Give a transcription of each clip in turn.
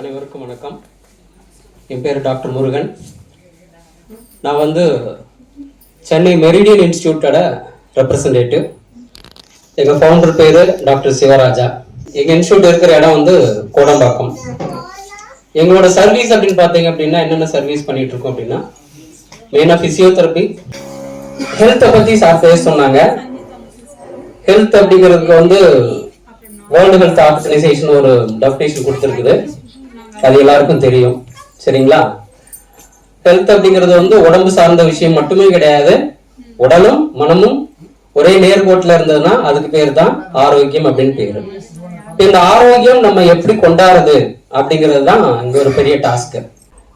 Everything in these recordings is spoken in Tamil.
அனைவருக்கும் வணக்கம். என் பேர் டாக்டர் முருகன். நான் வந்து சென்னை மெரிடியன் இன்ஸ்டியூட்டோட ரெப்ரசன்டேட்டிவ் எங்கள் ஃபவுண்டர் பேர் டாக்டர் சிவராஜா. எங்கள் இன்ஸ்டியூட் இருக்கிற இடம் வந்து கோடம்பாக்கம். எங்களோட சர்வீஸ் அப்படின்னு பார்த்தீங்க அப்படின்னா என்னென்ன சர்வீஸ் பண்ணிட்டு இருக்கோம் அப்படின்னா மெயினாக ஃபிசியோதெரப்பி ஹெல்த்தை பற்றி சார் பேச சொன்னாங்க. ஹெல்த் அப்படிங்கிறதுக்கு வந்து வேர்ல்டு ஹெல்த் ஆர்கனைசேஷன் ஒரு டெஃபினேஷன் கொடுத்துருக்குது. அது எல்லாருக்கும் தெரியும். சரிங்களா? ஹெல்த் அப்படிங்கிறது வந்து உடம்பு சார்ந்த விஷயம் மட்டுமே கிடையாது. உடலும் மனமும் ஒரே நேர்கோட்டில் இருந்ததுன்னா அதுக்கு பேர் தான் ஆரோக்கியம் அப்படின்னு பேர். இந்த ஆரோக்கியம் நம்ம எப்படி கொண்டாடுறது அப்படிங்கிறது தான் இங்க ஒரு பெரிய டாஸ்க்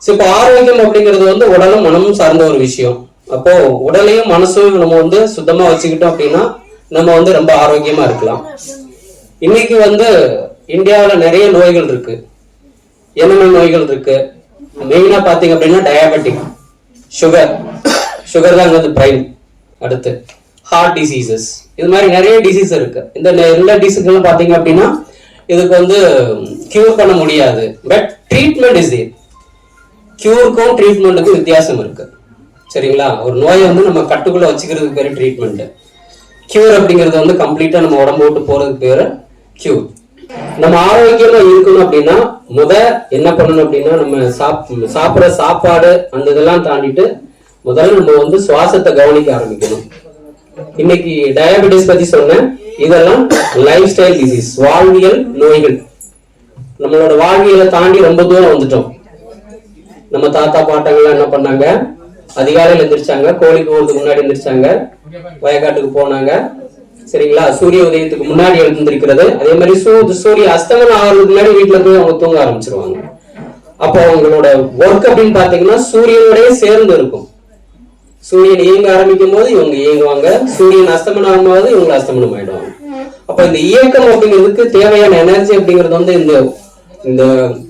ஸோ இப்போ ஆரோக்கியம் அப்படிங்கிறது வந்து உடலும் மனமும் சார்ந்த ஒரு விஷயம். அப்போ உடலையும் மனசையும் நம்ம வந்து சுத்தமா வச்சுக்கிட்டோம் அப்படின்னா நம்ம வந்து ரொம்ப ஆரோக்கியமா இருக்கலாம். இன்னைக்கு வந்து இந்தியாவில் நிறைய நோய்கள் இருக்கு. என்னென்ன நோய்கள் இருக்கு? மெயினா பாத்தீங்க அப்படின்னா டயாபெட்டிக் சுகர் சுகர் தான் வந்து பிரைம் அடுத்து ஹார்ட் டிசீசஸ் இது மாதிரி நிறைய டிசீஸ் இருக்கு. இந்த எல்லா டிசீஸ்களும் பாத்தீங்க அப்படின்னா இதுக்கு வந்து கியூர் பண்ண முடியாது. பட் ட்ரீட்மெண்ட் இஸ் தேர் கியூருக்கும் ட்ரீட்மெண்ட்டுக்கும் வித்தியாசம் இருக்கு. சரிங்களா? ஒரு நோயை வந்து நம்ம கட்டுக்குள்ள வச்சுக்கிறதுக்கு பேர் ட்ரீட்மெண்ட் கியூர் அப்படிங்கிறது வந்து கம்ப்ளீட்டா நம்ம உடம்பு விட்டு போறதுக்கு பேர் கியூர் நம்ம ஆரோக்கியமா இருக்கணும் அப்படின்னா முத என்ன பண்ணணும் அப்படின்னா நம்ம சாப் சாப்பிட்ற சாப்பாடு அந்த இதெல்லாம் தாண்டிட்டு முதல்ல நம்ம வந்து சுவாசத்தை கவனிக்க ஆரம்பிக்கணும். இன்னைக்கு டயபெட்டிஸ் பத்தி சொன்னேன். இதெல்லாம் லைஃப் ஸ்டைல் டிசீஸ் வாழ்வியல் நோய்கள். நம்மளோட வாழ்வியலை தாண்டி ரொம்ப தூரம் வந்துட்டோம். நம்ம தாத்தா பாட்டங்கள்லாம் என்ன பண்ணாங்க? அதிகாலையில் எந்திரிச்சாங்க. கோழி போகிறதுக்கு முன்னாடி எந்திரிச்சாங்க. வயக்காட்டுக்கு போனாங்க. சரிங்களா? சூரிய உதயத்துக்கு முன்னாடி எழுந்திருக்கிறது. அதே மாதிரி சூ- சூரிய அஸ்தமனம் ஆகிறதுக்கு முன்னாடி வீட்டுல போய் அவங்க தூங்க ஆரம்பிச்சிருவாங்க. அப்போ அவங்களோட ஒர்க் அப்படின்னு பாத்தீங்கன்னா சூரியனோடய சேர்ந்து இருக்கும். சூரியன் இயங்க ஆரம்பிக்கும் போது இவங்க இயங்குவாங்க. சூரியன் அஸ்தமனம் ஆகும்போது இவங்க அஸ்தமனம் ஆயிடுவாங்க. அப்ப இந்த இயக்கம் அப்படிங்கிறதுக்கு தேவையான எனர்ஜி அப்படிங்கிறது வந்து இந்த இந்த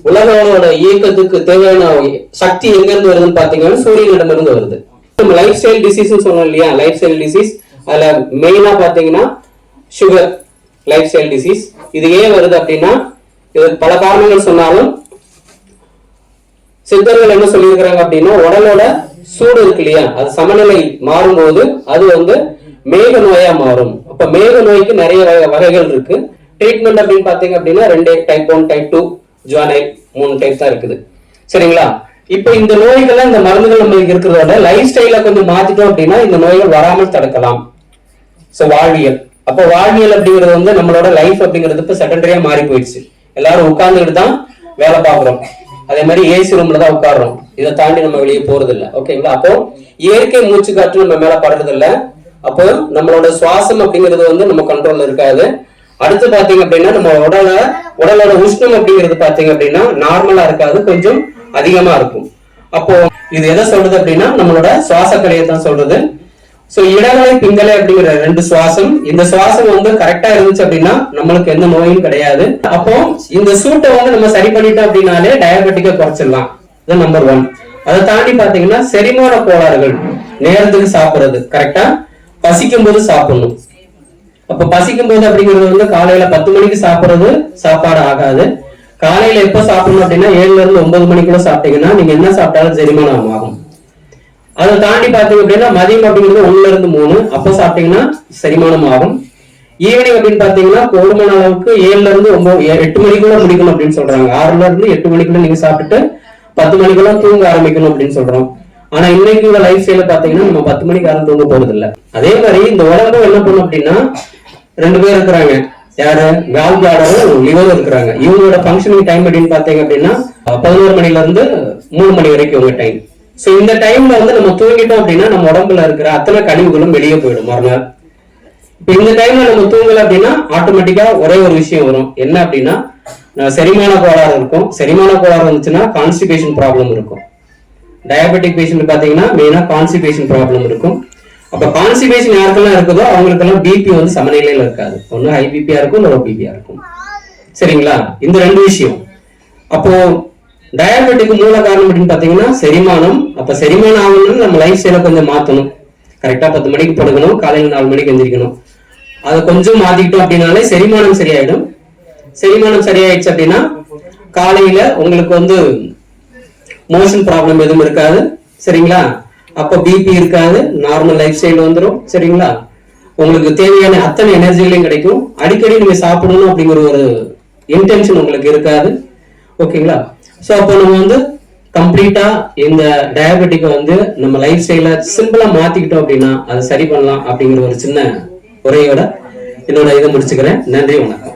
உலகோட இயக்கத்துக்கு தேவையான சக்தி எங்க இருந்து வருதுன்னு பாத்தீங்கன்னா சூரியனிடமிருந்து வருது. நம்ம லைஃப் ஸ்டைல் டிசீஸ் சொன்னோம் இல்லையா? லைஃப் ஸ்டைல் டிசீஸ் அதில் மெயினாக பார்த்தீங்கன்னா சுகர் லைஃப் ஸ்டைல் டிசீஸ் இது ஏன் வருது அப்படின்னா இது பல காரணங்கள் சொன்னாலும் சித்தர்கள் என்ன சொல்லியிருக்கிறாங்க அப்படின்னா உடலோட சூடு இருக்கு இல்லையா? அது சமநிலை மாறும்போது அது வந்து மேக நோயா மாறும். அப்ப மேக நோய்க்கு நிறைய வகை- வகைகள் இருக்கு. ட்ரீட்மெண்ட் அப்படின்னு பாத்தீங்க அப்படின்னா ரெண்டு type one type two juvenile மூணு டைப் தான் இருக்குது. சரிங்களா? இப்போ இந்த நோய்கள்லாம் இந்த மருந்துகள் நம்மளுக்கு இருக்கிறதோட லைஃப் ஸ்டைல கொஞ்சம் மாத்திட்டோம் அப்படின்னா இந்த நோய்கள் வராமல் தடுக்கலாம். சோ வாழ்வியல். அப்போ வாழ்வியல் அப்படிங்கிறது வந்து நம்மளோட லைஃப் அப்படிங்கிறது இப்போ செகண்டரியா மாறி போயிடுச்சு. எல்லாரும் உட்கார்ந்துட்டு தான் வேலை பார்க்குறோம். அதே மாதிரி ஏசி ரூம்ல தான் உட்கார்றோம். இதை தாண்டி நம்ம வெளியே போறது இல்லை ஓகேங்களா அப்போ இயற்கை மூச்சு காற்று நம்ம மேல படுறது இல்லை அப்போ நம்மளோட சுவாசம் அப்படிங்கிறது வந்து நம்ம கண்ட்ரோல்ல இருக்காது. அடுத்து பாத்தீங்க அப்படின்னா நம்ம உடல உடலோட உஷ்ணம் அப்படிங்கிறது பாத்தீங்க அப்படின்னா நார்மலா இருக்காது. கொஞ்சம் அதிகமா இருக்கும். அப்போ இது எதை சொல்றது அப்படின்னா நம்மளோட சுவாச கலையை தான் சொல்றது. சோ இடங்களை பிங்கலை அப்படிங்கிற ரெண்டு சுவாசம். இந்த சுவாசம் வந்து கரெக்டா இருந்துச்சு அப்படின்னா நம்மளுக்கு எந்த நோயும் கிடையாது. அப்போ இந்த சூட்டை வந்து நம்ம சரி பண்ணிட்டோம் அப்படின்னாலே டயபெட்டிக்கை குறைச்சிடலாம். இது நம்பர் ஒன் அதை தாண்டி பாத்தீங்கன்னா செரிமான கோளாறுகள். நேரத்துக்கு சாப்பிடுறது கரெக்டா பசிக்கும் போது சாப்பிடணும். அப்ப பசிக்கும் போது அப்படிங்கிறது வந்து காலையில பத்து மணிக்கு சாப்பிடுறது சாப்பாடு ஆகாது. காலையில எப்ப சாப்பிடணும் அப்படின்னா ஏழுல இருந்து ஒன்பது மணிக்குள்ள சாப்பிட்டீங்கன்னா நீங்க என்ன சாப்பிட்டாலும் செரிமானம் ஆகும். அதை தாண்டி பார்த்தீங்க அப்படின்னா மதியம் அப்படிங்கிறது ஒண்ணுல இருந்து மூணு. அப்ப சாப்பிட்டீங்கன்னா செரிமானம் ஆகும். ஈவினிங் அப்படின்னு பாத்தீங்கன்னா போதுமான அளவுக்கு ஏழுல இருந்து ஒன்பது எட்டு மணிக்குள்ள முடிக்கணும் அப்படின்னு சொல்றாங்க. ஆறுல இருந்து எட்டு மணிக்குள்ள நீங்க சாப்பிட்டுட்டு பத்து மணிக்குள்ள தூங்க ஆரம்பிக்கணும் அப்படின்னு சொல்றோம். ஆனா இன்னைக்கு உள்ள லைஃப் ஸ்டைல பாத்தீங்கன்னா நம்ம பத்து மணிக்கு யாரும் தூங்க போறது இல்ல அதே மாதிரி இந்த உடம்பு என்ன பண்ணும் அப்படின்னா ரெண்டு பேர் இருக்கிறாங்க. யாரு? கால் பிளாடரும் லிவரும் இருக்கிறாங்க. இவங்களோட ஃபங்க்ஷனிங் டைம் அப்படின்னு பாத்தீங்க அப்படின்னா பதினோரு மணில இருந்து மூணு மணி வரைக்கும் உங்க டைம் சோ இந்த டைம்ல வந்து நம்ம தூங்கிட்டோம் அப்படின்னா நம்ம உடம்புல இருக்கிற அத்தனை கழிவுகளும் வெளியே போயிடும் மறுநாள். இப்போ இந்த டைம்ல நம்ம தூங்கல அப்படின்னா ஆட்டோமேட்டிக்கா ஒரே ஒரு விஷயம் வரும். என்ன அப்படின்னா செரிமான கோளாறு இருக்கும். செரிமான கோளாறு வந்துச்சுன்னா கான்ஸ்டிபேஷன் ப்ராப்ளம் இருக்கும். டயபெட்டிக் பேஷண்ட் பாத்தீங்கன்னா மெயினா கான்ஸ்டிபேஷன் ப்ராப்ளம் இருக்கும். அப்ப கான்ஸ்டிபேஷன் யாருக்கெல்லாம் இருக்குதோ அவங்களுக்கெல்லாம் பிபி வந்து சமநிலையில இருக்காது. ஒன்னு ஹை பிபியா இருக்கும் லோ பிபியா இருக்கும். சரிங்களா? இந்த ரெண்டு விஷயம். அப்போ டயபெட்டிக் மூல காரணம் அப்படின்னு பாத்தீங்கன்னா செரிமானம். அப்ப செரிமானம் ஆகணும்னு நம்ம லைஃப் ஸ்டைல கொஞ்சம் மாத்தணும். கரெக்டா பத்து மணிக்கு படுக்கணும் காலையில நாலு மணிக்கு எந்திரிக்கணும். அதை கொஞ்சம் மாத்திக்கிட்டோம் அப்படின்னாலே செரிமானம் சரியாயிடும். செரிமானம் சரியாயிடுச்சு அப்படின்னா காலையில உங்களுக்கு வந்து மோஷன் ப்ராப்ளம் எதுவும் இருக்காது. சரிங்களா? அப்ப பிபி இருக்காது. நார்மல் லைஃப் ஸ்டைல் வந்துடும் சரிங்களா? உங்களுக்கு தேவையான அத்தனை எனர்ஜிகளையும் கிடைக்கும். அடிக்கடி நீங்க சாப்பிடணும் அப்படிங்கிற ஒரு இன்டென்ஷன் உங்களுக்கு இருக்காது. ஓகேங்களா? ஸோ அப்போ நம்ம வந்து கம்ப்ளீட்டா இந்த டயபெட்டிக்கை வந்து நம்ம லைஃப் ஸ்டைல சிம்பிளா மாத்திக்கிட்டோம் அப்படின்னா அதை சரி பண்ணலாம் அப்படிங்கிற ஒரு சின்ன உரையோட என்னோட இதை முடிச்சுக்கிறேன். நன்றி வணக்கம்.